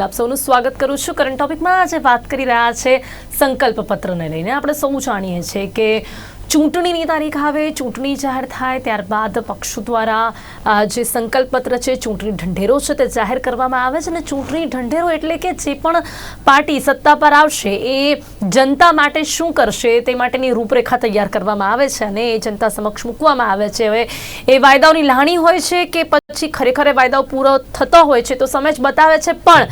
આપ સૌનું સ્વાગત કરું છું. કરંટ ટોપિકમાં આજે વાત કરી રહ્યા છે સંકલ્પ પત્રને લઈને. આપણે સૌ જાણીએ છીએ કે ચૂંટણીની તારીખ આવે, ચૂંટણી જાહેર થાય, ત્યારબાદ પક્ષો દ્વારા જે સંકલ્પ પત્ર છે, ચૂંટણી ઢંઢેરો છે તે જાહેર કરવામાં આવે છે અને ચૂંટણી ઢંઢેરો એટલે કે જે પણ પાર્ટી સત્તા પર આવશે એ જનતા માટે શું કરશે તે માટેની રૂપરેખા તૈયાર કરવામાં આવે છે અને એ જનતા સમક્ષ મૂકવામાં આવે છે. હવે એ વાયદાઓની લાણી હોય છે કે પછી ખરેખર વાયદાઓ પૂરો થતો હોય છે તો સમય જ બતાવે છે. પણ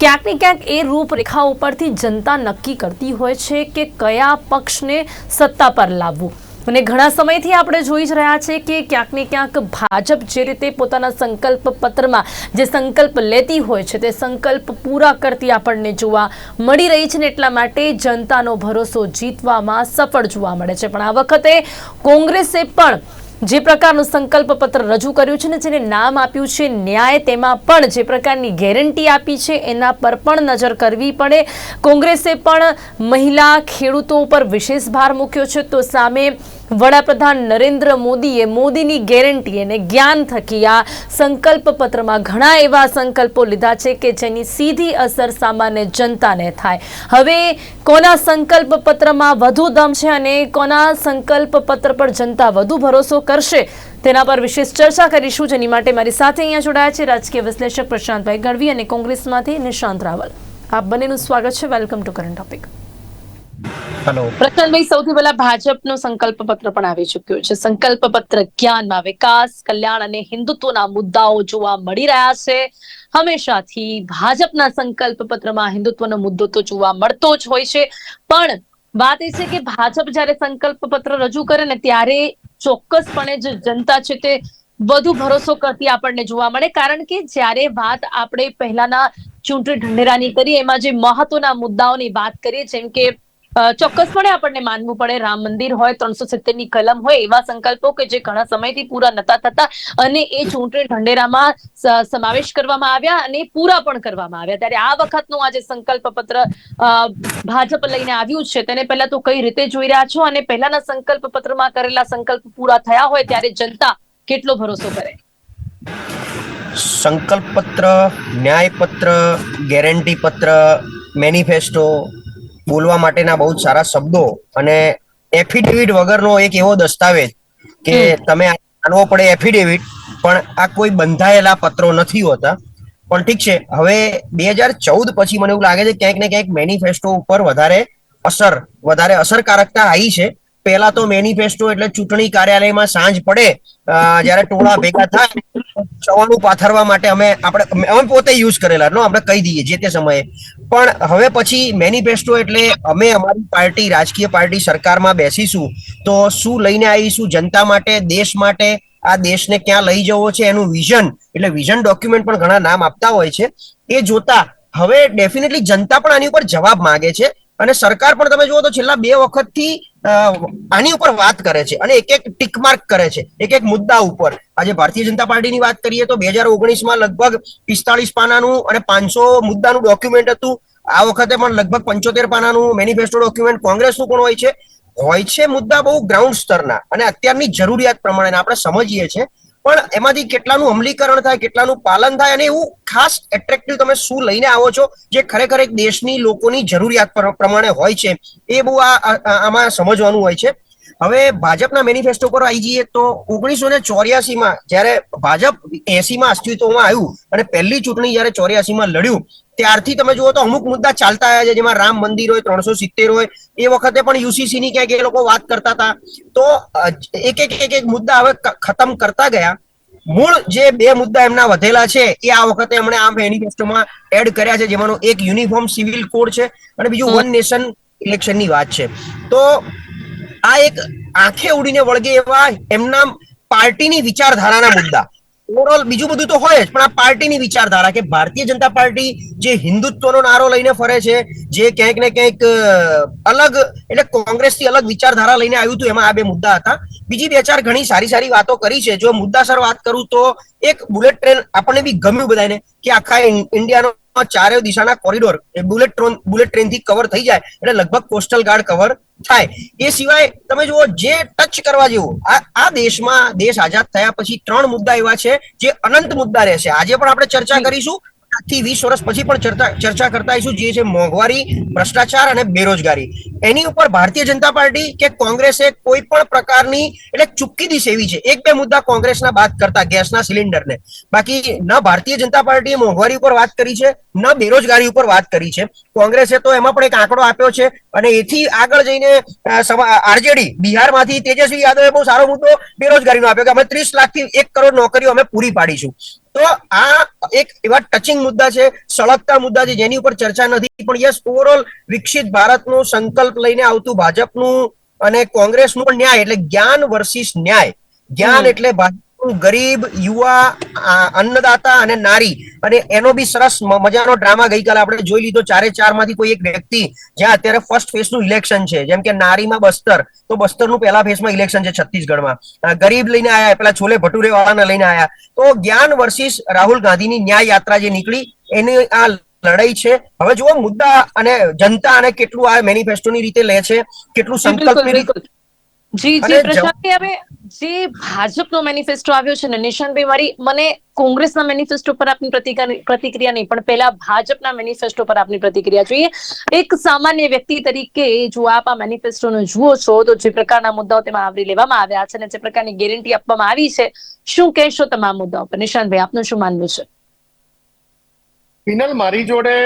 ક્યાંક ને ક્યાંક એ રૂપરેખા ઉપરથી જનતા નક્કી કરતી હોય છે કે કયા પક્ષને સત્તા પર લાવવું. અને ઘણા સમયથી આપણે જોઈ જ રહ્યા છે કે ક્યાંક ને ક્યાંક ભાજપ જે રીતે પોતાના સંકલ્પ પત્રમાં જે સંકલ્પ લેતી હોય છે તે સંકલ્પ પૂરા કરતી આપણને જોવા મળી રહી છે ને એટલા માટે જનતાનો ભરોસો જીતવામાં સફળ જોવા મળે છે. પણ આ વખતે કોંગ્રેસે પણ જે પ્રકારનું સંકલ્પ પત્ર રજૂ કર્યું છે ને જેને નામ આપ્યું છે ન્યાય, તેમાં પણ જે પ્રકારની ગેરંટી આપી છે, એના પર પણ નજર કરવી પડે. કોંગ્રેસે પણ મહિલા ખેડૂતો ઉપર વિશેષ ભાર મૂક્યો છે. તો સામે વડાપ્રધાન નરેન્દ્ર મોદીએ મોદીની ગેરંટી અને જ્ઞાન થકી આ સંકલ્પ પત્રમાં ઘણા એવા સંકલ્પો લીધા છે કે જેની સીધી અસર સામાન્ય જનતાને થાય. હવે કોના સંકલ્પ પત્રમાં વધુ દમ છે અને કોના સંકલ્પ પત્ર પર જનતા વધુ ભરોસો કરશે, તેના પર વિશેષ ચર્ચા કરીશું. જેની માટે મારી સાથે અહીંયા જોડાયા છે રાજકીય વિશ્લેષક પ્રશાંતભાઈ ગઢવી અને કોંગ્રેસમાંથી નિશાંત રાવલ. આપ બંનેનું સ્વાગત છે. Welcome to current topic hello. સૌથી પહેલા ભાજપનો સંકલ્પ પત્ર પણ આવી ચુક્યો છે. સંકલ્પ પત્ર જ્ઞાનમાં વિકાસ, કલ્યાણ અને હિન્દુત્વના મુદ્દાઓ જોવા મળી રહ્યા છે. હંમેશાથી ભાજપના સંકલ્પ પત્રમાં હિન્દુત્વનો મુદ્દો તો જોવા મળતો જ હોય છે. પણ વાત એ છે કે ભાજપ જ્યારે સંકલ્પ પત્ર રજૂ કરે ને ત્યારે ચોક્કસપણે જે જનતા છે તે વધુ ભરોસો કરતી આપણને જોવા મળે. કારણ કે જ્યારે વાત આપણે પહેલાના ચૂંટણી ઢંઢેરાની કરીએ, એમાં જે મહત્વના મુદ્દાઓની વાત કરીએ, જેમ કે ચોક્કસપણે આપણને માનવું પડે. રામ મંદિર હોય, ત્રણસો સિત્તેરની કલમ હોય, એવા સંકલ્પો કે જે ઘણા સમયથી પૂરા નતા થતા અને એ ચૂંટણી ઢંઢેરામાં સમાવેશ કરવામાં આવ્યા અને પૂરા પણ કરવામાં આવ્યા. ત્યારે આ વખતનું આ જે સંકલ્પ પત્ર ભાજપ લઈને આવ્યું છે. તેને પહેલા તો કઈ રીતે જોઈ રહ્યા છો? અને પહેલાના સંકલ્પ પત્રમાં કરેલા સંકલ્પ પૂરા થયા હોય ત્યારે જનતા કેટલો ભરોસો કરે? સંકલ્પ પત્ર ન્યાય પત્ર ગેરંટી પત્ર મેનિફેસ્ટો બોલવા માટેના બહુ જ સારા શબ્દો અને એફિડેવિટ વગરનો એક એવો દસ્તાવેજ કે તમે માનવો પડે એફિડેવિટ પણ આ કોઈ બંધાયેલા પત્રો નથી હોતા. પણ ઠીક છે હવે બે હજાર ચૌદ પછી મને એવું લાગે છે ક્યાંક ને ક્યાંક મેનિફેસ્ટો ઉપર વધારે અસર વધારે અસરકારકતા આવી છે. પહેલા તો મેનિફેસ્ટો એટલે ચૂંટણી કાર્યાલયમાં સાંજ પડે જ્યારે ટોળા ભેગા થાય ચવાણું પાથરવા માટે અમે આપણે, અમે પોતે યુઝ કરેલા નો આપણે કહી દઈએ જે તે સમયે. પણ હવે પછી મેનિફેસ્ટો એટલે અમે અમારી પાર્ટી, રાજકીય પાર્ટી સરકારમાં બેસીશું, તો શું લઈને આવીશું જનતા માટે, દેશ માટે? આ દેશને ક્યાં લઈ જવો છે એનું વિઝન એટલે વિઝન ડોક્યુમેન્ટ પણ ઘણા નામ આપતા હોય છે. એ જોતા હવે ડેફિનેટલી જનતા પણ આની ઉપર જવાબ માંગે છે અને સરકાર પણ તમે જુઓ તો છેલ્લા બે વખતથી આની ઉપર વાત કરે છે અને એક એક ટીક માર્ક કરે છે. એક એક મુદ્દા ઉપર. આજે ભારતીય જનતા પાર્ટીની વાત કરીએ તો બે હજાર ઓગણીસમાં લગભગ પિસ્તાળીસ પાનાનું અને પાંચસો મુદ્દાનું ડોક્યુમેન્ટ હતું. આ વખતે પણ લગભગ પંચોતેર પાનાનું મેનિફેસ્ટો ડોક્યુમેન્ટ કોંગ્રેસનું પણ હોય છે. હોય છે મુદ્દા બહુ ગ્રાઉન્ડ સ્તરના અને અત્યારની જરૂરિયાત પ્રમાણે આપણે સમજીએ છીએ પણ એમાંથી કેટલાનું અમલીકરણ થાય, કેટલાનું પાલન થાય અને એવું ખાસ એટ્રેક્ટિવ તમે શું લઈને આવો છો જે ખરેખર એક દેશની લોકોની જરૂરિયાત પર- પ્રમાણે હોય છે. એ બહુ આ- આમાં સમજવાનું હોય છે. હવે ભાજપના મેનિફેસ્ટો પર આવી જઈએ તો ઓગણીસો ને ચોર્યાસીમાં જ્યારે ભાજપ એસીમાં અસ્તિત્વમાં આવ્યું અને પહેલી ચૂંટણી જ્યારે ચોર્યાસીમાં લડ્યું ત્યારથી તમે જુઓ તો અમુક મુદ્દા ચાલતા આવ્યા છે જેમાં રામ મંદિર હોય ત્રણસો સિત્તેર હોય એ વખતે પણ યુસીસી ની ક્યાંક એ લોકો વાત કરતા હતા. તો એક એક એક એક મુદ્દા હવે ખતમ કરતા ગયા. મૂળ જે બે મુદ્દા એમના વધેલા છે એ આ વખતે એમણે આ મેનિફેસ્ટોમાં એડ કર્યા છે જેમાંનો એક યુનિફોર્મ સિવિલ કોડ છે અને બીજું વન નેશન ઇલેક્શનની વાત છે. તો આ એક આંખે ઉડીને વળગે એવા એમના પાર્ટીની વિચારધારાના મુદ્દા. ઓવરઓલ બીજું બધું તો હોય જ, પણ આ પાર્ટીની વિચારધારા કે ભારતીય જનતા પાર્ટી જે હિન્દુત્વનો નારો લઈને ફરે છે, જે ક્યાંક ને ક્યાંક અલગ, એટલે કોંગ્રેસથી અલગ વિચારધારા લઈને આવ્યું હતું, એમાં આ બે મુદ્દા હતા. બીજી બે ચાર ઘણી સારી સારી વાતો કરી છે. જો મુદ્દાસર વાત કરું તો એક બુલેટ ટ્રેન આપણને બી ગમ્યું બધાને કે આખા ઇન્ડિયાનો ચારે દિશાના કોરિડોર, એ બુલેટ ટ્રેન બુલેટ ટ્રેનથી કવર થઈ જાય. એટલે લગભગ કોસ્ટલ ગાર્ડ કવર થાય. એ સિવાય તમે જુઓ જે ટચ કરવા જેવું આ આ દેશમાં દેશ આઝાદ થયા પછી ત્રણ મુદ્દા એવા છે જે અનંત મુદ્દા રહેશે. આજે પણ આપણે ચર્ચા કરીશું. થી વીસ વર્ષ પછી પણ ચર્ચા ચર્ચા કરતા આવીશું, જે છે મોંઘવારી, ભ્રષ્ટાચાર અને બેરોજગારી. એની ઉપર ભારતીય જનતા પાર્ટી કે કોંગ્રેસે કોઈ પણ પ્રકારની એટલે ચૂપકીદી સેવી છે. એક બે મુદ્દા કોંગ્રેસના બાદ કરતા ગેસના સિલિન્ડરને. બાકી ન ભારતીય જનતા પાર્ટીએ મોંઘવારી ઉપર વાત કરી છે, ન બેરોજગારી ઉપર વાત કરી છે. કોંગ્રેસે તો એમાં પણ એક આંકડો આપ્યો છે અને એથી આગળ જઈને આરજેડી, બિહારમાંથી તેજસ્વી યાદવે બહુ સારો મુદ્દો બેરોજગારીનો આપ્યો કે અમે ત્રીસ લાખથી એક કરોડ નોકરીઓ અમે પૂરી પાડીશું. તો આ એક એવા ટચિંગ મુદ્દા છે સળગતા મુદ્દા છે જેની ઉપર ચર્ચા નથી. પણ યસ ઓવરઓલ વિકસિત ભારતનો સંકલ્પ લઈને આવતું ભાજપનું અને કોંગ્રેસનું પણ ન્યાય એટલે જ્ઞાન વર્સિસ ન્યાય. જ્ઞાન એટલે ભાજપનું ગરીબ યુવા અન્નદાતા અને નારી. અને એનો બી સરસ મજાનો ડ્રામા ગઈકાલે આપણે જોઈ લીધો. ચારે ચારમાંથી કોઈ એક વ્યક્તિ જ્યાં અત્યારે ફર્સ્ટ ફેઝનું ઇલેક્શન છે. જેમ કે નારીમાં બસ્તર તો બસ્તરનું પહેલા ફેઝમાં ઇલેક્શન છે છત્તીસગઢમાં. ગરીબ લઈને આયા પેલા છોલે ભટુરે વાળાને લઈને આયા. તો જ્ઞાન વર્સિસ રાહુલ ગાંધીની ન્યાય યાત્રા જે નીકળી એની આ લડાઈ છે. હવે જુઓ મુદ્દા અને જનતા અને કેટલું આ મેનિફેસ્ટોની રીતે લે છે કેટલું જી, જી જી પ્રશાંતભાઈ હવે જે ભાજપનો મેનિફેસ્ટો આવ્યો છે ને નિશાંતભાઈ મારી મને કોંગ્રેસના મેનિફેસ્ટો પર આપની પ્રતિક્રિયા નહીં પણ પહેલા ભાજપના મેનિફેસ્ટો પર આપની પ્રતિક્રિયા જોઈએ. એક સામાન્ય વ્યક્તિ તરીકે જો આપ આ મેનિફેસ્ટોને જુઓ છો તો જે પ્રકારના મુદ્દાઓ તેમાં આવરી લેવામાં આવ્યા છે અને જે પ્રકારની ગેરંટી આપવામાં આવી છે શું કહેશો તમામ મુદ્દાઓ પર? નિશાંતભાઈ આપનું શું માનવું છે? પિનલ મારી જોડે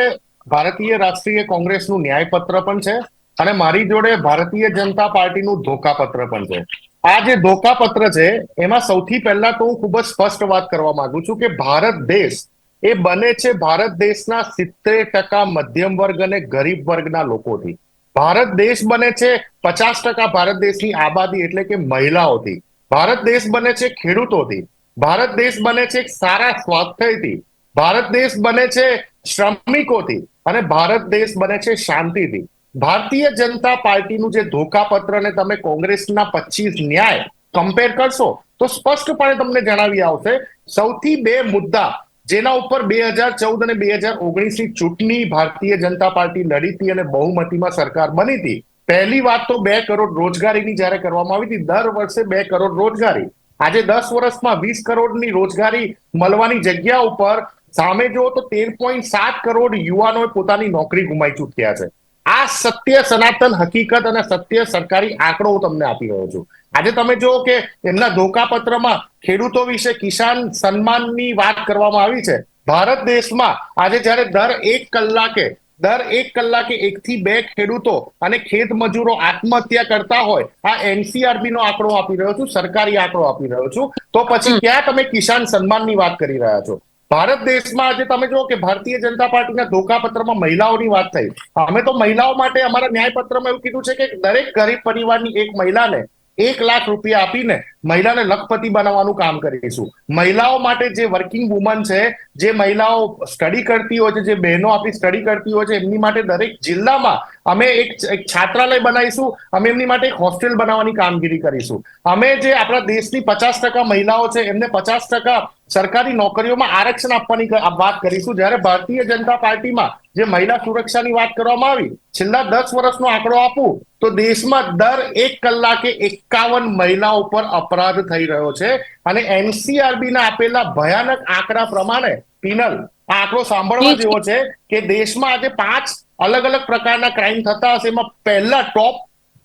ભારતીય રાષ્ટ્રીય કોંગ્રેસનું ન્યાયપત્ર પણ છે. અને મારી જોડે ભારતીય જનતા પાર્ટીનું ધોકાપત્ર પણ છે. આ જે ધોકાપત્ર છે, એમાં સૌથી પહેલા તો હું ખૂબ જ સ્પષ્ટ વાત કરવા માંગુ છું કે ભારત દેશ એ બને છે ભારત દેશના સિત્તેર ટકા મધ્યમ વર્ગ અને ગરીબ વર્ગના લોકોથી. ભારત દેશ બને છે પચાસ ટકા ભારત દેશની આબાદી એટલે કે મહિલાઓથી. ભારત દેશ બને છે ખેડૂતોથી. ભારત દેશ બને છે સારા સ્વાસ્થ્યથી. ભારત દેશ બને છે શ્રમિકોથી. અને ભારત દેશ બને છે શાંતિથી. ભારતીય જનતા પાર્ટીનું જે ધોકાપત્ર ને તમે કોંગ્રેસના પચીસ ન્યાય કમ્પેર કરશો, તો સ્પષ્ટપણે તમને જણાવી આવશે, સૌથી બે મુદ્દા જેના ઉપર બે હજાર ચૌદ અને બે હજાર ઓગણીસની ચૂંટણી ભારતીય જનતા પાર્ટી લડી હતી અને બહુમતીમાં સરકાર બની હતી. પહેલી વાત તો બે કરોડ રોજગારીની જ્યારે કરવામાં આવી હતી, દર વર્ષે બે કરોડ રોજગારી. આજે દસ વર્ષમાં વીસ કરોડની રોજગારી મળવાની જગ્યા ઉપર સામે જુઓ તો તેર પોઈન્ટ સાત કરોડ યુવાનોએ પોતાની નોકરી ગુમાવી ચૂક્યા છે. આ સત્ય સનાતન હકીકત અને સત્ય સરકારી આંકડો હું તમને આપી રહ્યો છું. આજે તમે જુઓ કે એમના ધોકાપત્રમાં ખેડૂતો વિશે કિસાન સન્માનની વાત કરવામાં આવી છે. ભારત દેશમાં આજે જ્યારે દર એક કલાકે દર એક કલાકે એક થી બે ખેડૂતો અને ખેત મજૂરો આત્મહત્યા કરતા હોય આ એનસીઆરબી નો આંકડો આપી રહ્યો છું સરકારી આંકડો આપી રહ્યો છું. તો પછી ક્યાં તમે કિસાન સન્માનની વાત કરી રહ્યા છો? ભારત દેશમાં આજે તમે જુઓ કે ભારતીય જનતા પાર્ટીના ધોકાપત્રમાં મહિલાઓની વાત થઈ. અમે તો મહિલાઓ માટે અમારા ન્યાયપત્રમાં એવું કીધું છે કે દરેક ગરીબ પરિવારની એક મહિલાને એક લાખ રૂપિયા આપીને મહિલાને લખપતિ બનાવવાનું કામ કરીશું. મહિલાઓ માટે જે વર્કિંગ વુમન છે, જે મહિલાઓ સ્ટડી કરતી હોય છે, જે બહેનો આપણી સ્ટડી કરતી હોય છે, એમની માટે દરેક જિલ્લામાં અમે એક એક છાત્રાલય બનાવીશું. અમે એમની માટે એક હોસ્ટેલ બનાવવાની કામગીરી કરીશું. અમે જે આપણા દેશની પચાસ ટકા મહિલાઓ છે, એમને પચાસ ટકા સરકારી નોકરીઓમાં આરક્ષણ આપવાની વાત કરીશું. જ્યારે ભારતીય જનતા પાર્ટીમાં જે મહિલા સુરક્ષાની વાત કરવામાં આવી, છેલ્લા દસ વર્ષનો આંકડો આપું, તો દેશમાં દર એક કલાકે એકાવન મહિલા ઉપર અપરાધ થઈ રહ્યો છે અને એનસીઆરબી ના આપેલા ભયાનક આંકડા પ્રમાણે પિનલ આ આંકડો સાંભળવા જેવો છે કે દેશમાં આજે પાંચ અલગ અલગ પ્રકારના ક્રાઇમ થતા હશે. એમાં પહેલા ટોપ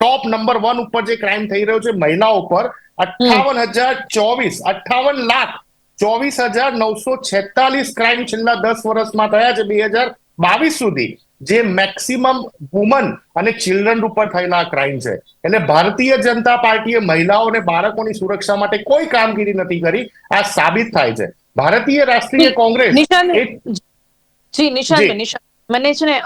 ટોપ નંબર વન ઉપર જે ક્રાઇમ થઈ રહ્યો છે મહિલાઓ પર અઠ્ઠાવન હજાર ચોવીસ અઠ્ઠાવન લાખ ચોવીસ હજાર નવસો છેતાલીસ ક્રાઇમ છેલ્લા દસ વર્ષમાં થયા છે બે હજાર બાવીસ સુધી. જે મેક્સિમમ વુમન અને ચિલ્ડ્રન ઉપર થયેલા ક્રાઇમ છે. એટલે ભારતીય જનતા પાર્ટીએ મહિલાઓ અને બાળકોની સુરક્ષા માટે કોઈ કામગીરી નથી કરી. આ સાબિત થાય છે. ભારતીય રાષ્ટ્રીય કોંગ્રેસ જી નિશાંત જી. મને છે ને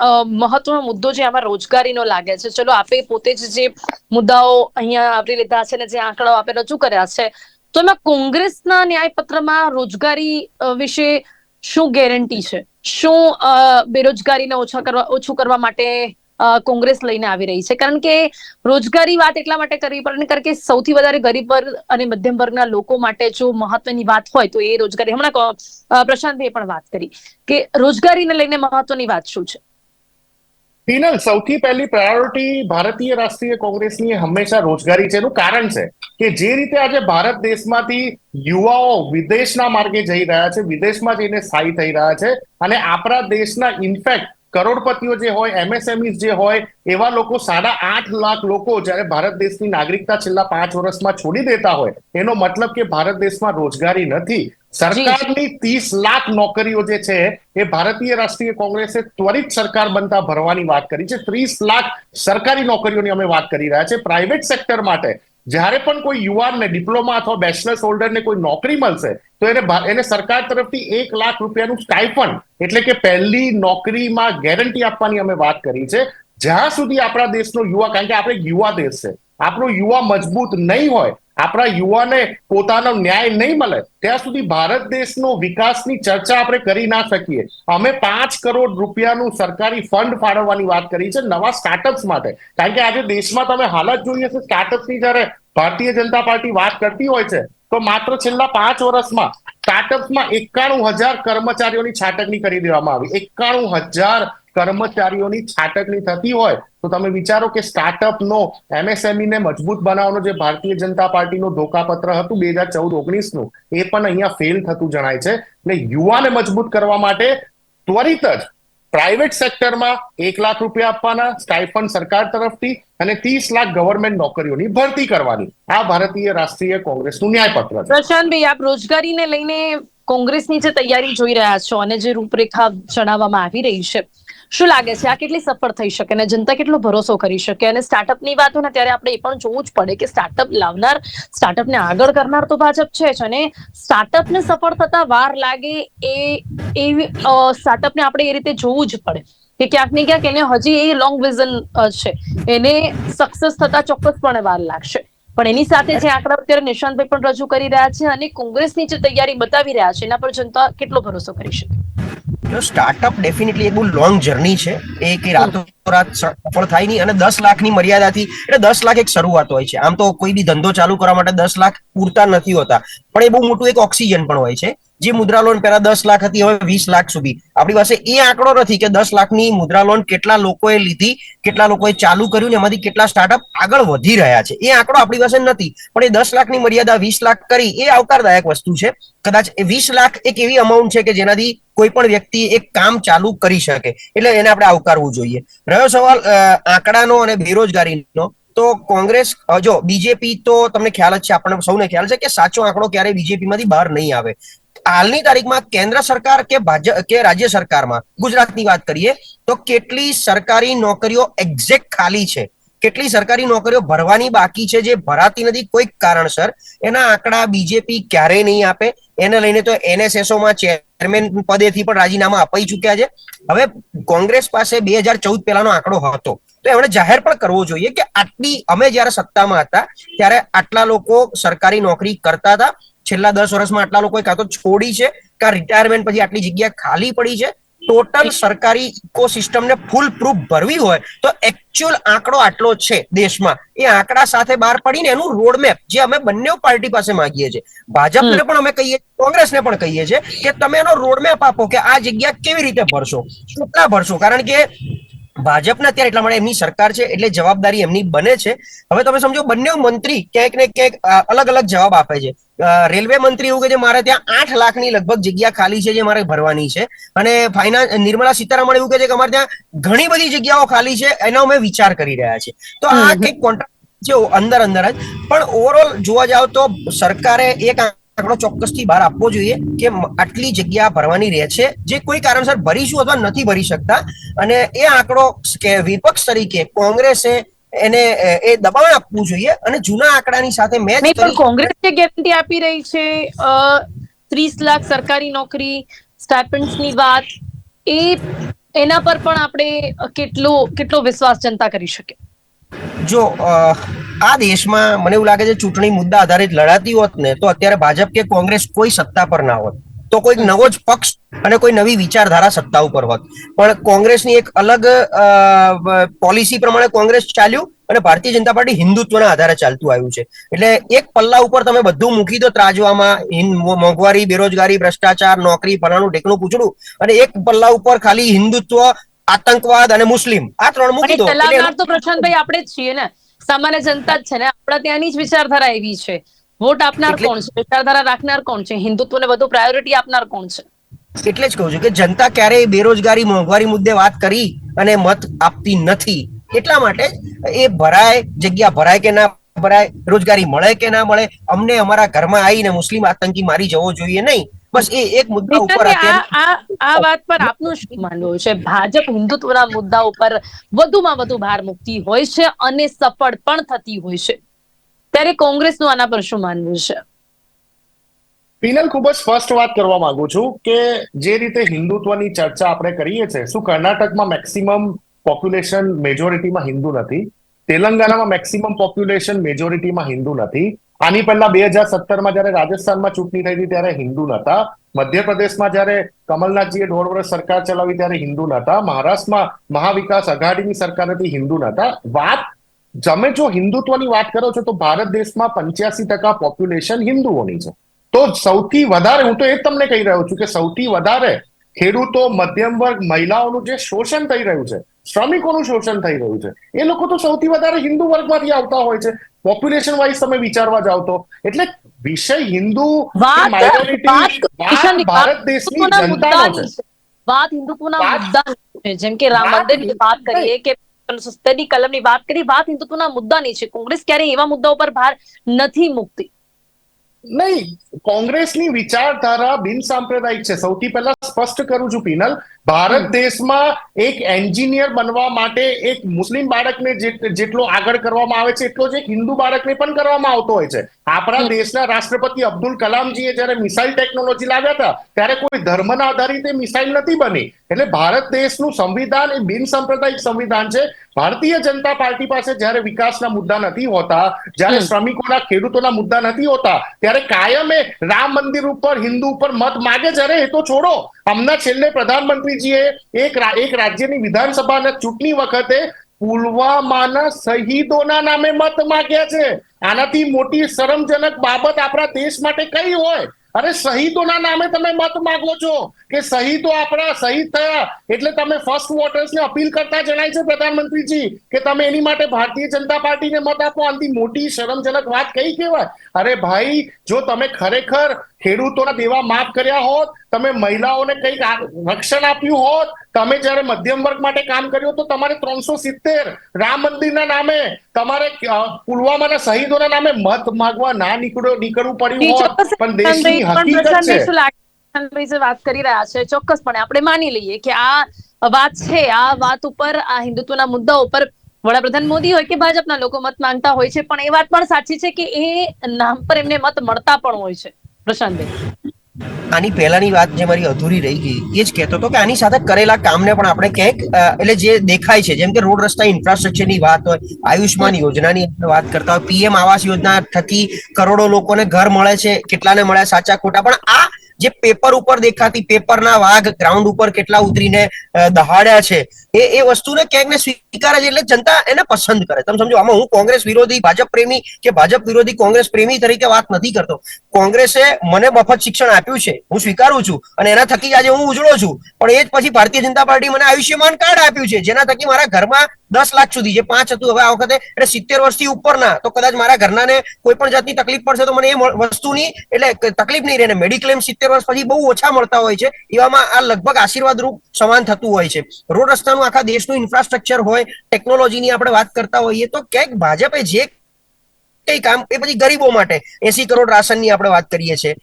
મહત્વનો મુદ્દો જે આમાં રોજગારીનો લાગે છે. ચલો આપે પોતે જ જે મુદ્દાઓ અહીંયા આવરી લીધા છે ને જે આંકડાઓ આપે રજૂ કર્યા છે? તો એમાં કોંગ્રેસના ન્યાયપત્રમાં રોજગારી વિશે શું ગેરંટી છે? શું બેરોજગારીને ઓછા કરવા ઓછું કરવા માટે કોંગ્રેસ લઈને આવી રહી છે? કારણ કે રોજગારી વાત એટલા માટે કરવી પડે કારણ કે સૌથી વધારે ગરીબ વર્ગ અને મધ્યમ વર્ગના લોકો માટે જો મહત્વની વાત હોય તો એ રોજગારી હમણાં અ, પણ વાત કરી કે રોજગારીને લઈને મહત્વની વાત શું છે? પિનલ, સૌથી પહેલી પ્રાયોરિટી ભારતીય રાષ્ટ્રીય કોંગ્રેસની હંમેશા રોજગારી છે. એનું કારણ છે કે જે રીતે આજે ભારત દેશમાંથી યુવાઓ વિદેશના માર્ગે જઈ રહ્યા છે, વિદેશમાં જઈને સ્થાયી થઈ રહ્યા છે અને આપણા દેશના ઇન્ફેક્ટ કરોડપતિઓ જે હોય એમએસએમઈ જે હોય, એવા લોકો સાડા આઠ લાખ લોકો જ્યારે ભારત દેશની નાગરિકતા છેલ્લા પાંચ વર્ષમાં છોડી દેતા હોય, એનો મતલબ કે ભારત દેશમાં રોજગારી નથી. સરકારની ત્રીસ લાખ નોકરીઓ જે છે એ ભારતીય રાષ્ટ્રીય કોંગ્રેસે ત્વરિત સરકાર બનતા ભરવાની વાત કરી છે. ત્રીસ લાખ સરકારી નોકરીઓની અમે વાત કરી રહ્યા છે. પ્રાઇવેટ સેક્ટર માટે જ્યારે પણ કોઈ યુવાનને ડિપ્લોમા અથવા બેચલર્સ હોલ્ડરને કોઈ નોકરી મળશે તો એને એને સરકાર તરફથી એક લાખ રૂપિયાનું સ્ટાઇફન એટલે કે પહેલી નોકરીમાં ગેરંટી આપવાની અમે વાત કરી છે. જ્યાં સુધી આપણા દેશનો યુવા કારણ કે આપણે યુવા દેશ છે આપણો યુવા મજબૂત નહીં હોય આપણા યુવાને પોતાનો ન્યાય નહીં મળે, ત્યાં સુધી ભારત દેશનો વિકાસની ચર્ચા આપણે કરી ના શકીએ. અમે પાંચ કરોડ રૂપિયાનું સરકારી ફંડ ફાળવવાની વાત કરી છે નવા સ્ટાર્ટઅપ્સ માટે. કારણ કે આજે દેશમાં તમે હાલત જોઈએ છે સ્ટાર્ટઅપ્સની જ્યારે ભારતીય જનતા પાર્ટી વાત કરતી હોય છે, તો માત્ર છેલ્લા પાંચ વર્ષમાં સ્ટાર્ટઅપ્સમાં એકાણું હજાર કર્મચારીઓની છાટકણી કરી દેવામાં આવી. એકાણું હજાર કર્મચારીઓની છાટકણી થતી હોય, તો તમે વિચારો કે સ્ટાર્ટઅપનો એમએસએમઈ ને મજબૂત બનાવવાનો જે ભારતીય જનતા પાર્ટીનું ધોકાપત્ર હતું બે હજાર ચૌદ, ઓગણીસનું, એ પણ અહીંયા ફેલ થતું જણાય છે. એટલે યુવાને મજબૂત કરવા માટે ત્વરિત જ પ્રાઇવેટ સેક્ટરમાં એક લાખ રૂપિયા આપવાના સ્ટાઇફન સરકાર તરફથી, અને ત્રીસ લાખ ગવર્મેન્ટ નોકરીઓની ભરતી કરવાની. આ ભારતીય રાષ્ટ્રીય કોંગ્રેસનું ન્યાયપત્ર પ્રશાંતભાઈ આપ રોજગારીને લઈને કોંગ્રેસની જે તૈયારી જોઈ રહ્યા છો અને જે રૂપરેખા જણાવવામાં આવી રહી છે શું લાગે છે? આ કેટલી સફળ થઈ શકે અને જનતા કેટલો ભરોસો કરી શકે? અને સ્ટાર્ટઅપની વાત હોય ને ત્યારે આપણે એ પણ જોવું જ પડે કે સ્ટાર્ટઅપ લાવનાર સ્ટાર્ટઅપને આગળ કરનાર તો ભાજપ છે જ અને સ્ટાર્ટઅપને સફળ થતા વાર લાગે એ એ સ્ટાર્ટઅપને આપણે એ રીતે જોવું જ પડે કે ક્યાંક ને ક્યાંક એને હજી એ લોંગ વિઝન છે. એને સક્સેસ થતા ચોક્કસપણે વાર લાગશે. પણ એની સાથે જે આંકડા અત્યારે નિશાંતભાઈ પણ રજૂ કરી રહ્યા છે અને કોંગ્રેસની જે તૈયારી બતાવી રહ્યા છે, એના પર જનતા કેટલો ભરોસો કરી શકે? સ્ટાર્ટઅપ ડેફિનેટલી એક બહુ લોંગ જર્ની છે. એ કે રાતોરાત સફળ થાય નહીં અને દસ લાખની મર્યાદાથી, એટલે દસ લાખ એક શરૂઆત હોય છે. આમ તો કોઈ બી ધંધો ચાલુ કરવા માટે દસ લાખ પૂરતા નથી હોતા. પણ એ બહુ મોટું એક ઓક્સિજન પણ હોય છે. જે મુદ્રા લોન પહેલા દસ લાખ હતી, હવે વીસ લાખ સુધી. આપણી પાસે એ આંકડો નથી કે દસ લાખની મુદ્રા લોન કેટલા લોકોએ લીધી, કેટલા લોકોએ ચાલુ કર્યું ને એમાંથી કેટલા સ્ટાર્ટઅપ આગળ વધી રહ્યા છે. એ આંકડો આપણી પાસે નથી. પણ એ દસ લાખની મર્યાદા વીસ લાખ કરી, એ આવકારદાયક વસ્તુ છે. કદાચ વીસ લાખ એક એવી અમાઉન્ટ છે કે જેનાથી કોઈ પણ વ્યક્તિ એક કામ ચાલુ કરી શકે. એટલે એને આપણે આવકારવું જોઈએ. રહ્યો સવાલ આંકડાનો અને બેરોજગારીનો. તો કોંગ્રેસ જો, બીજેપી તો તમને ખ્યાલ જ છે, આપણને સૌને ખ્યાલ છે કે સાચો આંકડો ક્યારેય બીજેપીમાંથી બહાર નહીં આવે. હાલની તારીખમાં કેન્દ્ર સરકાર કે ભાજપ કે રાજ્ય સરકારમાં, ગુજરાતની વાત કરીએ, તો કેટલી સરકારી નોકરીઓ એક્ઝેક્ટ ખાલી છે? કેટલી સરકારી નોકરીઓ ભરવાની બાકી છે જે ભરાતી નથી કોઈક કારણસર? એના આંકડા બીજેપી ક્યારેય નહીં આપે. એને લઈને તો એનએસએસઓ માં ચેરમેન પદેથી પણ રાજીનામા અપાઈ ચુક્યા છે. હવે કોંગ્રેસ પાસે બે હજાર ચૌદ પહેલાનો આંકડો હતો. તો એમણે જાહેર પણ કરવો જોઈએ કે આટલી, અમે જ્યારે સત્તામાં હતા, ત્યારે આટલા લોકો સરકારી નોકરી કરતા હતા. છેલ્લા દસ વર્ષમાં આટલા લોકોએ કાં તો છોડી છે, કાં રિટાયરમેન્ટ પછી આટલી જગ્યા ખાલી પડી છે. ટોટલ સરકારી ઇકોસિસ્ટમને ફૂલ પ્રૂફ ભરવી હોય તો એકચ્યુઅલ આંકડો આટલો છે દેશમાં. એ આંકડા સાથે બહાર પડીને એનું રોડમેપ જે અમે બંને પાર્ટી પાસે માંગીએ છીએ. ભાજપને પણ અમે કહીએ કોંગ્રેસને પણ કહીએ છીએ કે તમે એનો રોડમેપ આપો કે આ જગ્યા કેવી રીતે ભરશો કેટલા ભરશો? કારણ કે ભાજપના અત્યારે એટલા માટે એમની સરકાર છે એટલે જવાબદારી એમની બને છે. હવે તમે સમજો બંને મંત્રી ક્યાંક ને ક્યાંક અલગ અલગ જવાબ આપે છે. રેલવે મંત્રી એવું કે છે મારે ત્યાં આઠ લાખની લગભગ જગ્યા ખાલી છે જે મારે ભરવાની છે. અને ફાઇનાન્સ નિર્મલા સીતારામન એવું કે છે કે અમારે ત્યાં ઘણી બધી જગ્યાઓ ખાલી છે એનો અમે વિચાર કરી રહ્યા છે તો આ કંઈક કોન્ટ્રાક્ટ છે અંદર અંદર જ. પણ ઓવરઓલ જોવા જાવ તો સરકારે એક આંકડો ચોક્કસથી બહાર આપવો જોઈએ કે આટલી જગ્યા ભરવાની રહે છે જે કોઈ કારણસર ભરીશું અથવા નથી ભરી શકતા. અને એ આંકડો કે વિપક્ષ તરીકે કોંગ્રેસે એને એ દબાણ આપવું જોઈએ અને જૂના આંકડાની સાથે મેચ પણ કોંગ્રેસ જે ગેરંટી આપી રહી છે ત્રીસ લાખ સરકારી નોકરી સ્ટાઇપન્ડ્સની વાત એ એના પર પણ આપણે કેટલો કેટલો વિશ્વાસ જનતા કરી શકે? જો આ દેશમાં મને એવું લાગે છે ચૂંટણી મુદ્દા આધારિત લડાતી હોત ને તો અત્યારે ભાજપ કે કોંગ્રેસ કોઈ સત્તા પર ના હોત. તો કોઈ નવો જ પક્ષ અને કોઈ નવી વિચારધારા સત્તા ઉપર હોત. પણ કોંગ્રેસની એક અલગ પોલિસી પ્રમાણે કોંગ્રેસ ચાલ્યું અને ભારતીય જનતા પાર્ટી હિન્દુત્વના આધારે ચાલતું આવ્યું છે. એટલે એક પલ્લા ઉપર તમે બધું મૂકી દો ત્રાજવામાં મોંઘવારી બેરોજગારી ભ્રષ્ટાચાર નોકરી ફલાણું ઢેકણું પૂછડું અને એક પલ્લા ઉપર ખાલી હિન્દુત્વ આતંકવાદ અને મુસ્લિમ આ ત્રણ મૂકી દો. તો પ્રશાંતભાઈ આપણે જ છીએ ને. સામાન્ય જનતા જ છે ને. આપણા ત્યાંની જ વિચારધારા એવી છે. વોટ આપનાર એટલે- કોણ છે? વિચારધારા રાખનાર કોણ છે? હિન્દુત્વને વધુ પ્રાયોરિટી આપનાર કોણ છે? એટલે જ કહું છું કે જનતા ક્યારેય બેરોજગારી મોંઘવારી મુદ્દે વાત કરી અને મત આપતી નથી. એટલા માટે એ ભરાય જગ્યા ભરાય કે ના ભરાય રોજગારી મળે કે ના મળે અમને અમારા ઘરમાં આવીને મુસ્લિમ આતંકી મારી જવો જોઈએ નહીં. બસ એ એક મુદ્દા ઉપર આ આ આ વાત પર આપનું શું માનવું છે? ભાજપ હિન્દુત્વના મુદ્દા ઉપર વધુમાં વધુ ભાર મૂકતી હોય છે અને સફળ પણ થતી હોય છે. ત્યારે કોંગ્રેસનું આના પર શું માનવું છે? પિનલ ખૂબ જ સ્પષ્ટ વાત કરવા માંગુ છું કે જે રીતે હિન્દુત્વની ચર્ચા આપણે કરીએ છીએ શું કર્ણાટકમાં મેક્સિમમ પોપ્યુલેશન મેજોરિટીમાં હિન્દુ નથી તેલંગાનામાં મેક્સિમમ પોપ્યુલેશન મેજોરિટીમાં હિન્દુ નથી આની પહેલા બે હજાર સત્તરમાં જયારે રાજસ્થાનમાં ચૂંટણી થઈ હતી ત્યારે હિન્દુ નતા. મધ્યપ્રદેશમાં જયારે કમલનાથજીએ દોઢ વર્ષ સરકાર ચલાવી ત્યારે હિન્દુ નતા. મહારાષ્ટ્રમાં મહાવિકાસ અઘાડીની સરકાર હતી, હિન્દુ નતા. વાત, તમે જો હિન્દુત્વની વાત કરો છો તો ભારત દેશમાં પંચ્યાસી ટકા પોપ્યુલેશન હિન્દુઓની છે. તો સૌથી વધારે, હું તો એ તમને કહી રહ્યો છું કે સૌથી વધારે ખેડૂતો, મધ્યમ વર્ગ, મહિલાઓનું જે શોષણ થઈ રહ્યું છે, શ્રમિકોનું શોષણ થઈ રહ્યું છે, એ લોકો તો સૌથી વધારે હિન્દુ વર્ગમાંથી આવતા હોય છે. પોપ્યુલેશન વાઇઝ તમે વિચારવા જાવ તો. એટલે વિષય હિન્દુ માઇનોરિટી ભારત દેશની જનતાનો છે. વાત હિન્દુત્વના મુદ્દા જેમ કે રામ મંદિરની વાત કરીએ કે સસ્તેની કલમની વાત કરી વાત હિન્દુત્વના મુદ્દાની છે. કોંગ્રેસ ક્યારે એવા મુદ્દા ઉપર ભાર નથી મૂકતી. નહીં કોંગ્રેસની વિચારધારા બિન સાંપ્રદાયિક છે. સૌથી પહેલા સ્પષ્ટ કરું છું પિનલ. ભારત દેશમાં એક એન્જિનિયર બનવા માટે એક મુસ્લિમ બાળકને જેટલો આગળ કરવામાં આવે છે એટલો જ એક હિન્દુ બાળકને પણ કરવામાં આવતો હોય છે. આપણા દેશના રાષ્ટ્રપતિ અબ્દુલ કલામજીએ જ્યારે મિસાઇલ ટેકનોલોજી લાવ્યા હતા ત્યારે કોઈ ધર્મના આધારિત એ મિસાઇલ નથી બની. એટલે ભારત દેશનું સંવિધાન એ બિન સાંપ્રદાયિક સંવિધાન છે. ભારતીય જનતા પાર્ટી પાસે જ્યારે વિકાસના મુદ્દા નથી હોતા જ્યારે શ્રમિકોના ખેડૂતોના મુદ્દા નથી હોતા ત્યારે કાયમે રામ મંદિર ઉપર હિન્દુ ઉપર મત માગે જ્યારે એ તો છોડો. હમણાં છેલ્લે પ્રધાનમંત્રીજીએ એક એક રાજ્યની વિધાનસભાના ચૂંટણી વખતે પુલવામાના શહીદોના નામે મત માગ્યા છે. આનાથી મોટી શરમજનક બાબત આપણા દેશ માટે કઈ હોય? અરે શહીદોના નામે તમે મત માંગો છો કે શહીદો આપણા શહીદ થયા? એટલે તમે ફર્સ્ટ વોટર્સને અપીલ કરતા જણાય છે પ્રધાનમંત્રીજી કે તમે એની માટે ભારતીય જનતા પાર્ટીને મત આપો. આનાથી મોટી શરમજનક વાત કઈ કહેવાય? અરે ભાઈ, જો તમે ખરેખર ખેડૂતોના દેવા માફ કર્યા હોત તમે મહિલાઓને કંઈક રક્ષણ આપ્યું હોત તમે જ્યારે મધ્યમ વર્ગ માટે કામ કર્યું તો તમારે ત્રણસો સિત્તેર રામ મંદિરના નામે તમારે પુલવામાના શહીદોના નામે મત માગવા ના નીકળ્યો નીકળવું પડ્યું હોત. પણ દેશની હકીકત છે. વાત કરી રહ્યા છે ચોક્કસપણે આપણે માની લઈએ કે આ વાત છે આ વાત ઉપર આ હિન્દુત્વના મુદ્દા ઉપર વડાપ્રધાન મોદી હોય કે ભાજપના લોકો મત માંગતા હોય છે પણ એ વાત પણ સાચી છે કે એ નામ પર એમને મત મળતા પણ હોય છે. પ્રશાંતભાઈ. આની પહેલાની વાત જે મારી અધૂરી રહી ગઈ, એ જ કહેતો હતો કે આની સાથે કરેલા કામને પણ આપણે ક્યાંક એટલે જે દેખાય છે, જેમ કે રોડ રસ્તા ઇન્ફ્રાસ્ટ્રક્ચરની વાત હોય, આયુષ્માન યોજનાની વાત કરતા હોય, પીએમ આવાસ યોજના થકી કરોડો લોકોને ઘર મળે છે, કેટલાને મળ્યા સાચા ખોટા, પણ આ જે પેપર ઉપર દેખાતી પેપરના વાઘ ગ્રાઉન્ડ ઉપર કેટલા ઉતરીને દહાડ્યા છે એ એ વસ્તુને ક્યાંક ને સ્વીકારે છે એટલે જનતા એને પસંદ કરે. તમે સમજો, આમાં હું કોંગ્રેસ વિરોધી, ભાજપ પ્રેમી કે ભાજપ વિરોધી કોંગ્રેસ પ્રેમી તરીકે વાત નથી કરતો. કોંગ્રેસે મને મફત શિક્ષણ આપ્યું છે, હું સ્વીકારું છું અને એના થકી આજે હું ઉજળો છું. પણ એ જ પછી ભારતીય જનતા પાર્ટી મને આયુષ્યમાન કાર્ડ આપ્યું છે, જેના થકી મારા ઘરમાં દસ લાખ સુધી જે પાંચ હતું, હવે આ વખતે એટલે સિત્તેર વર્ષથી ઉપરના, તો કદાચ મારા ઘરનાને કોઈ પણ જાતની તકલીફ પડશે તો મને એ વસ્તુની એટલે તકલીફ નહીં રહે મેડિક્લેમ સિત્તેર વર્ષ પછી બહુ ઓછા મળતા હોય છે, એવામાં આ લગભગ આશીર્વાદ રૂપ સમાન થતું હોય છે. રોડ રસ્તાનું આખા દેશનું ઇન્ફ્રાસ્ટ્રક્ચર હોય ટેકનોલોજીની આપણે વાત કરતા હોઈએ, તો ક્યાંક ભાજપે જે કઈ કામ, એ પછી ગરીબો માટે, એસી કરોડ રાશનની આપણે વાત કરીએ છીએ.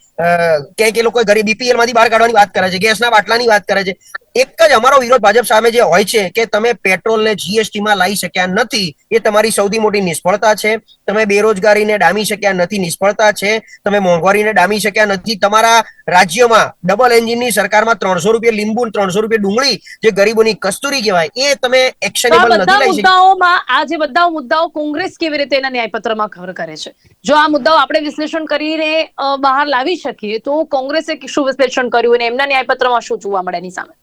ક્યાંક એ લોકો ગરીબ બીપીએલમાંથી બહાર કાઢવાની વાત કરે છે, ગેસના બાટલાની વાત કરે છે. એક જ અમારો વિરોધ ભાજપ સામે જે હોય છે કે તમે પેટ્રોલને જીએસટી માં લાવી શક્યા નથી એ તમારી સૌથી મોટી નિષ્ફળતા છે. તમે બેરોજગારીને ડામી શક્યા નથી નિષ્ફળતા છે. તમે મોંઘવારીને ડામી શક્યા નથી. તમારા રાજ્યમાં ડબલ એન્જિનની સરકારમાં ત્રણસો રૂપિયા લીંબુ ત્રણસો રૂપિયા ડુંગળી જે ગરીબોની કસ્તુરી કહેવાય એ તમે એક્શનેબલ નથી લઈ મુદ્દાઓમાં આ જે બધા મુદ્દાઓ કોંગ્રેસ કેવી રીતે એના ન્યાયપત્રમાં કવર કરે છે? જો આ મુદ્દાઓ આપણે વિશ્લેષણ કરીને બહાર લાવી શકીએ તો કોંગ્રેસે શું વિશ્લેષણ કર્યું અને એમના ન્યાયપત્રમાં શું જોવા મળે એની સામે?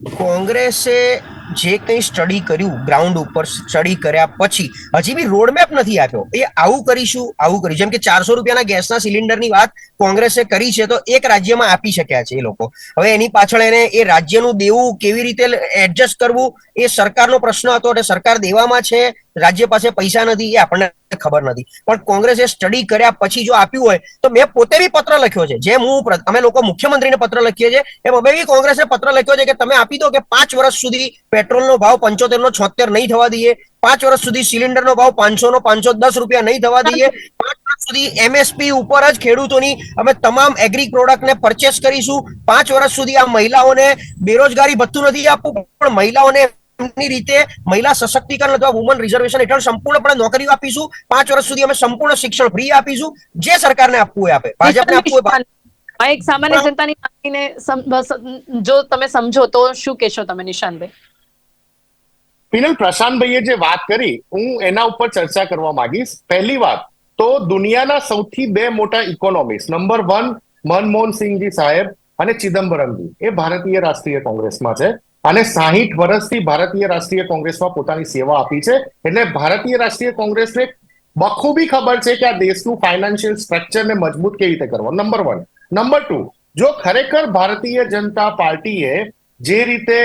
કોંગ્રેસે જે કંઈ સ્ટડી કર્યું ગ્રાઉન્ડ ઉપર સ્ટડી કર્યા પછી, હજી બી રોડમેપ નથી આપ્યો. એ આવું કરીશું આવું કરીશું. જેમ કે ચારસો રૂપિયાના ગેસના સિલિન્ડરની વાત કોંગ્રેસે કરી છે, તો એક રાજ્યમાં આપી શક્યા છે એ લોકો. હવે એની પાછળ એને એ રાજ્યનું દેવું કેવી રીતે એડજસ્ટ કરવું, એ સરકારનો પ્રશ્ન હતો એટલે સરકાર દેવામાં છે. રાજ્ય પાસે પૈસા નથી એ આપણને ખબર નથી. પણ કોંગ્રેસે સ્ટડી કર્યા પછી જો આપ્યું હોય, તો મેં પોતે બી પત્ર લખ્યો છે. જેમ હું અમે લોકો મુખ્યમંત્રીને પત્ર લખીએ છીએ, એમ અમે બી કોંગ્રેસે પત્ર લખ્યો છે કે તમે આપી દો કે પાંચ વર્ષ સુધી પેટ્રોલનો ભાવ પંચોતેર નો છોતેર નહીં થવા દઈએ, પાંચ વર્ષ સુધી સિલિન્ડરનો ભાવ પાંચસો નો પાંચસો દસ રૂપિયા નહીં થવા દઈએ, પાંચ વર્ષ સુધી એમએસપી ઉપર જ ખેડૂતોની અમે તમામ એગ્રી પ્રોડક્ટને પરચેસ કરીશું. પાંચ વર્ષ સુધી આ મહિલાઓને બેરોજગારી ભથ્થું નથી આપવું, પણ મહિલાઓને એમની રીતે મહિલા સશક્તિકરણ અથવા વુમન રિઝર્વેશન હેઠળ સંપૂર્ણપણે નોકરીઓ આપીશું. પાંચ વર્ષ સુધી અમે સંપૂર્ણ શિક્ષણ ફ્રી આપીશું. જે સરકારને આપવું હોય આપે. ભાજપને આપવું હોય એક સામાન્ય જનતાની માંગણીને જો તમે સમજો તો શું કહેશો તમે નિશાનભાઈ? પિનલ પ્રશાંતભાઈએ જે વાત કરી હું એના ઉપર ચર્ચા કરવા માંગીશ. પહેલી વાત તો દુનિયાના સૌથી બે મોટા ઇકોનોમિક્સ નંબર વન મનમોહન સિંહજી સાહેબ અને ચિદમ્બરમજી એ ભારતીય રાષ્ટ્રીય કોંગ્રેસમાં છે. અને સાહીઠ વર્ષથી ભારતીય રાષ્ટ્રીય કોંગ્રેસમાં પોતાની સેવા આપી છે. એટલે ભારતીય રાષ્ટ્રીય કોંગ્રેસને બખૂબી ખબર છે કે આ દેશનું ફાઇનાન્શિયલ સ્ટ્રક્ચરને મજબૂત કેવી રીતે કરવો. નંબર વન નંબર ટુ જો ખરેખર ભારતીય જનતા પાર્ટીએ જે રીતે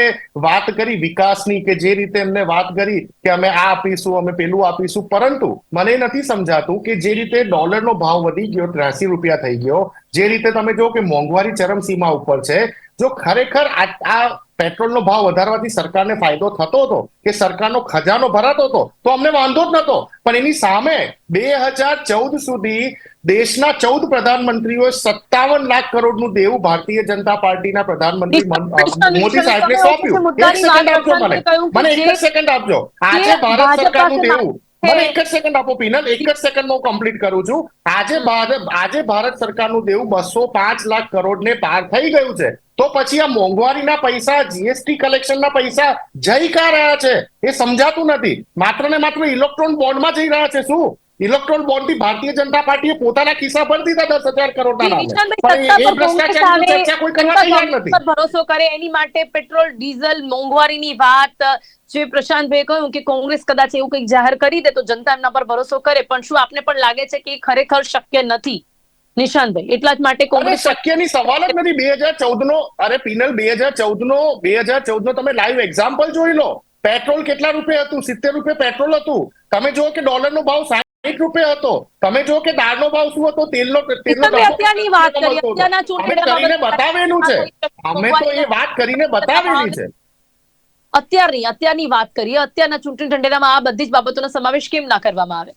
વાત કરી વિકાસની કે જે રીતે એમને વાત કરી કે અમે આ આપીશું, અમે પેલું આપીશું, પરંતુ મને નથી સમજાતું કે જે રીતે ડોલરનો ભાવ વધી ગયો ત્રાસી રૂપિયા થઈ ગયો, જે રીતે તમે જો કે મોંઘવારી ચરમસીમા ઉપર છે. જો ખરેખર આ પેટ્રોલનો ભાવ વધારવાથી સરકારને ફાયદો થતો હતો કે સરકારનો ખજાનો ભરાતો હતો તો અમને વાંધો જ નતો પણ એની સામે બે હજાર ચૌદ સુધી દેશના ચૌદ પ્રધાનમંત્રીઓએ સત્તાવન લાખ કરોડનું દેવું ભારતીય જનતા પાર્ટીના પ્રધાનમંત્રી મોદી સાહેબને સોંપ્યું. એક સેકન્ડ આપજો મને. મને એક જ સેકન્ડ આપજો. આજે ભારત સરકારનું દેવું. મને એક જ સેકન્ડ આપો પીનલ. એક જ સેકન્ડ હું કમ્પ્લીટ કરું છું. આજે આજે ભારત સરકારનું દેવું બસો પાંચ લાખ કરોડ ને પાર થઈ ગયું છે. તો પછી આ મોંઘવારીના પૈસા જીએસટી કલેક્શનના પૈસા જઈ કા રહ્યા છે? એ સમજાતું નથી. માત્ર ને માત્ર ઇલેક્ટ્રોન બોન્ડમાં જઈ રહ્યા છે. શું? ઇલેક્ટ્રોન બોન્ડથી ભારતીય જનતા પાર્ટીએ પોતાના ખિસ્સા ભરી દીધા દસ હજાર નામે. પર પર ભરોસો કરે એની માટે પેટ્રોલ ડીઝલ મોંઘવારીની વાત જે પ્રશાંતભાઈએ કહ્યું કે કોંગ્રેસ કદાચ એવું કંઈક જાહેર કરી દે તો જનતા એમના પર ભરોસો કરે. પણ શું આપને પણ લાગે છે કે ખરેખર શક્ય નથી? નિશાંતભાઈ એટલા જ માટે કોંગ્રેસ શક્યની સવાલ જ નથી. બે હજાર ચૌદ નો અરે પિનલ બે હજાર ચૌદ નો બે હજાર ચૌદ નો તમે લાઈવ એક્ઝામ્પલ જોઈ લો. પેટ્રોલ કેટલા રૂપિયા હતું? સિત્તેર રૂપિયા પેટ્રોલ હતું. તમે જુઓ કે ડોલર નો ભાવ સાઠ રૂપિયા હતો. તમે જુઓ કે દાળનો ભાવ શું હતો? તમે ભાવ અત્યારની વાત કરી, અત્યારના ચૂંટણીના કરીને બતાવેલું છે. અમે તો એ વાત કરીને બતાવેલી છે. અત્યારની અત્યારની વાત કરીએ. અત્યારના ચૂંટણી ઠંડેરામાં આ બધી જ બાબતોનો સમાવેશ કેમ ના કરવામાં આવે?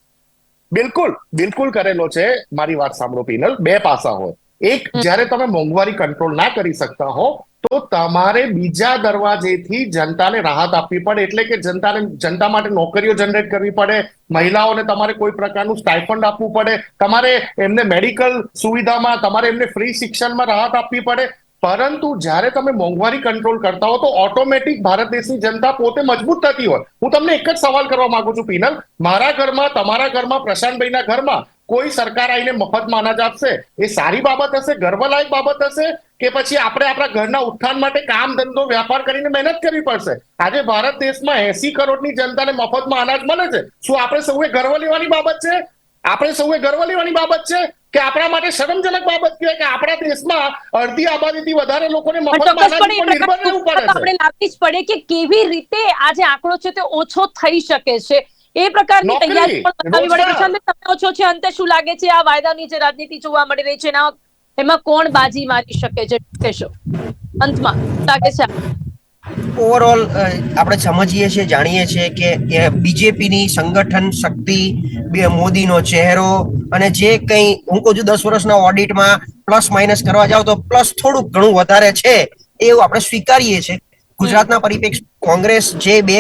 બિલકુલ બિલકુલ કરેલો છે. મારી વાત સાંભળો પિનલ. બે પાસા હોય. એક જ્યારે તમે મોંઘવારી કંટ્રોલ ના કરી શકતા હો તો તમારે બીજા દરવાજેથી જનતાને રાહત આપવી પડે. એટલે કે જનતાને જનતા માટે નોકરીઓ જનરેટ કરવી પડે. મહિલાઓને તમારે કોઈ પ્રકારનું સ્ટાઇફંડ આપવું પડે. તમારે એમને મેડિકલ સુવિધામાં તમારે એમને ફ્રી શિક્ષણમાં રાહત આપવી પડે. પરંતુ જ્યારે તમે મોંઘવારી કંટ્રોલ કરતા હો તો ઓટોમેટિક ભારત દેશની જનતા પોતે મજબૂત થતી હોય. હું તમને એક જ સવાલ કરવા માંગુ છું, પીનલ. મારા ઘરમાં, તમારા ઘરમાં, પ્રશાંતભાઈના ઘરમાં કોઈ સરકાર આવીને મફતમાં અનાજ આપશે? એ સારી બાબત હશે, ગર્વલાયક બાબત હશે કે પછી આપણે આપણા ઘરના ઉત્થાન માટે કામ ધંધો, વ્યાપાર કરીને મહેનત કરવી પડશે? આજે ભારત દેશમાં એસી કરોડની જનતાને મફતમાં અનાજ મળે છે. શું આપણે સૌએ ગર્વ લેવાની બાબત છે? આપણે સૌએ ગર્વ લેવાની બાબત છે કે આપણા માટે શરમજનક બાબત કહેવાય કે આપણા દેશમાં અડધી આબાદીથી વધારે લોકોને આપણે લાવવી જ પડે કે કેવી રીતે આ જે આંકડો છે તે ઓછો થઈ શકે છે. એ પ્રકારની તૈયારી પણ બતાવી પડે પ્રશાંત તમને ઓછો છે અંતે શું લાગે છે? આ વાયદાની જે રાજનીતિ જોવા મળી રહી છે એમાં કોણ બાજી મારી શકે છે? અંતમાં લાગે છે? ઓવરઓલ આપણે સમજીએ છીએ, જાણીએ છીએ કે બીજેપીની સંગઠન શક્તિ મોદીનો ચહેરો અને જે કંઈ, હું કહું છું, દસ વર્ષના ઓડિટમાં પ્લસ માઇનસ કરવા જાવ તો પ્લસ થોડુંક ઘણું વધારે છે, એવું આપણે સ્વીકારીએ છીએ. ગુજરાતના પરિપ્રેક્ષ કોંગ્રેસ જે બે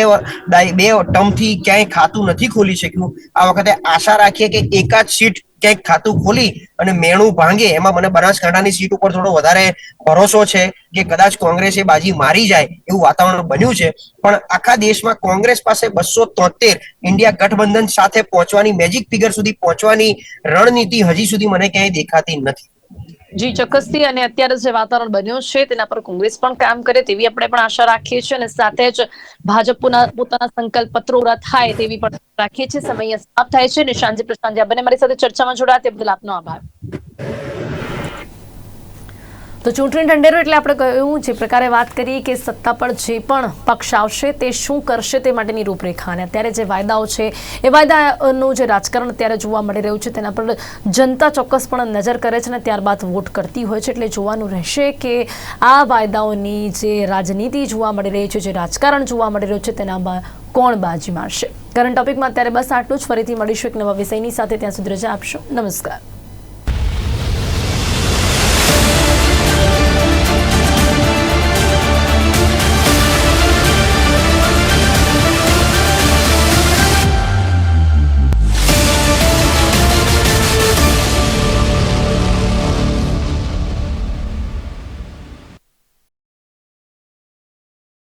બે ટર્મથી ક્યાંય ખાતું નથી ખોલી શક્યું, આ વખતે આશા રાખીએ કે એકાદ સીટ ક્યાંક ખાતું ખોલી અને મેણું ભાંગે. એમાં મને બનાસકાંઠાની સીટ ઉપર થોડો વધારે ભરોસો છે કે કદાચ કોંગ્રેસે બાજી મારી જાય એવું વાતાવરણ બન્યું છે. પણ આખા દેશમાં કોંગ્રેસ પાસે બસો તોતેર ઇન્ડિયા ગઠબંધન સાથે પહોંચવાની મેજિક ફિગર સુધી પહોંચવાની રણનીતિ હજી સુધી મને ક્યાંય દેખાતી નથી. જી, ચોક્કસથી. અને અત્યારે જે વાતાવરણ બન્યું છે, તેના પર કોંગ્રેસ પણ કામ કરે તેવી આપણે પણ આશા રાખીએ છીએ. અને સાથે જ ભાજપ પોતાના સંકલ્પ પત્રો પૂરા થાય તેવી પણ રાખીએ છીએ. સમય સમાપ્ત થાય છે. નિશાંતજી પ્રશાંતજી, આ બંને મારી સાથે ચર્ચામાં જોડાયા. તે બદલ આપનો આભાર. તો ચૂંટણી ઢંઢેરો એટલે આપણે કહ્યું જે પ્રકારે વાત કરી કે સત્તા પર જે પણ પક્ષ આવશે તે શું કરશે તે માટેની રૂપરેખા. અને અત્યારે જે વાયદાઓ છે, એ વાયદાનું જે રાજકારણ અત્યારે જોવા મળી રહ્યું છે, તેના પર જનતા ચોક્કસ પણ નજર કરે છે અને ત્યારબાદ વોટ કરતી હોય છે. એટલે જોવાનું રહેશે કે આ વાયદાઓની જે રાજનીતિ જોવા મળી રહી છે, જે રાજકારણ જોવા મળી રહ્યું છે તેનામાં કોણ બાજી મારશે? કરંટ ટોપિકમાં અત્યારે બસ આટલું જ. ફરીથી મળીશું એક નવા વિષયની સાથે. ત્યાં સુધી રજા આપશો. નમસ્કાર.